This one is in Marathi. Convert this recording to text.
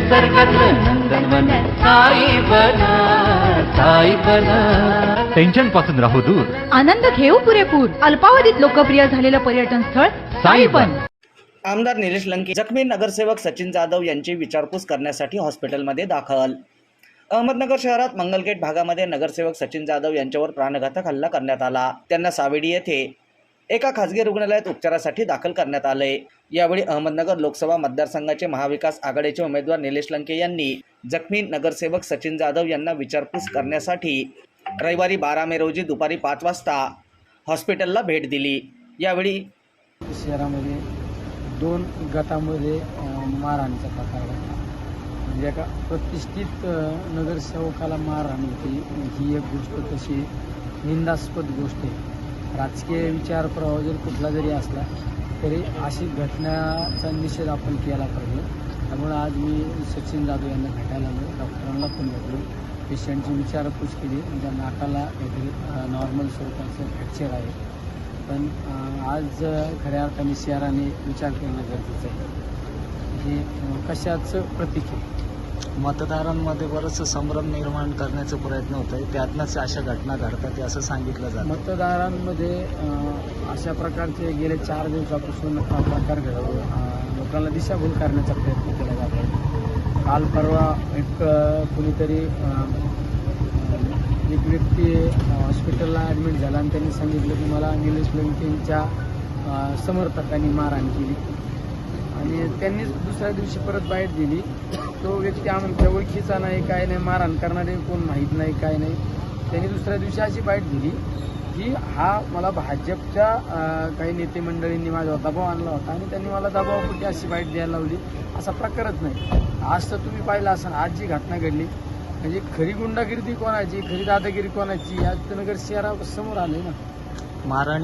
निसर्गातलं नंदनवन साई बन साई बन. टेन्शनपासून राहू दूर. आनंद घेऊ पुरेपूर. अल्पावधीत लोकप्रिय झालेलं पर्यटन स्थळ साईबन आमदार निलेश लंके जखमी नगरसेवक सचिन जाधव यांची विचारपूस करण्यासाठी हॉस्पिटलमध्ये दाखल. अहमदनगर शहरात मंगलगेट भागामध्ये नगरसेवक सचिन जाधव यांच्यावर प्राणघातक हल्ला करण्यात आला. त्यांना सावेडी येथे एका खासगी रुग्णालयात उपचारासाठी दाखल करण्यात आले यावेळी अहमदनगर लोकसभा मतदारसंघाचे महाविकास आघाडीचे उमेदवार निलेश लंके यांनी जखमी नगरसेवक सचिन जाधव यांना विचारपूस करण्यासाठी रविवारी बारा मे रोजी दुपारी पाच वाजता हॉस्पिटलला भेट दिली. यावेळी शहरामध्ये दोन गटामध्ये मारहाणीचा प्रकार घडला. म्हणजे एका प्रतिष्ठित नगरसेवकाला मारहाण होती ही एक गोष्ट तशी निंदास्पद गोष्ट आहे. राजकीय विचार प्रवाह जर कुठला जरी असला तरी अशी घटनाचा निषेध आपण केला पाहिजे. त्यामुळे आज मी सचिन जाधव यांना भेटायला आलो. डॉक्टरांना पण भेटलो. पेशंटची विचारपूस केली. त्या नाकाला काहीतरी नॉर्मल स्वरूपाचं फ्रॅक्चर आहे. पण आज खऱ्या अर्थाने शहराने विचार करणं गरजेचं आहे. हे कशाचं प्रतीक आहे? मतदारांमध्ये बरंचसं संभ्रम निर्माण करण्याचा प्रयत्न होत आहे त्यातनंच अशा घटना घडतात ते असं सांगितलं जातं. मतदारांमध्ये अशा प्रकारचे गेले चार दिवसापासून हा प्रकार घडवून लोकांना दिशाभूल करण्याचा प्रयत्न केला जात आहे. काल परवा एक कुणीतरी एक व्यक्ती हॉस्पिटलला ॲडमिट झाला आणि त्यांनी सांगितलं की मला निलेश लंकेंच्या समर्थकांनी मारहाण केली. आणि त्यांनीच दुसऱ्या दिवशी परत बाहेर दिली. तो व्यक्ती आमच्या ओळखीचा नाही काय नाही मारहाण करणारे कोण माहीत नाही काय नाही. त्यांनी दुसऱ्या दिवशी अशी बाईट दिली की हा मला भाजपच्या काही नेते मंडळींनी माझ्यावर दबाव आणला होता आणि त्यांनी मला दबावापोटी अशी बाईट द्यायला लावली. असा प्रकारच नाही. आज तर तुम्ही पाहिलं असाल आज जी घटना घडली म्हणजे खरी गुंडागिरी कोणाची खरी दादागिरी कोणाची आज नगर शहरासमोर आले ना. महाराणी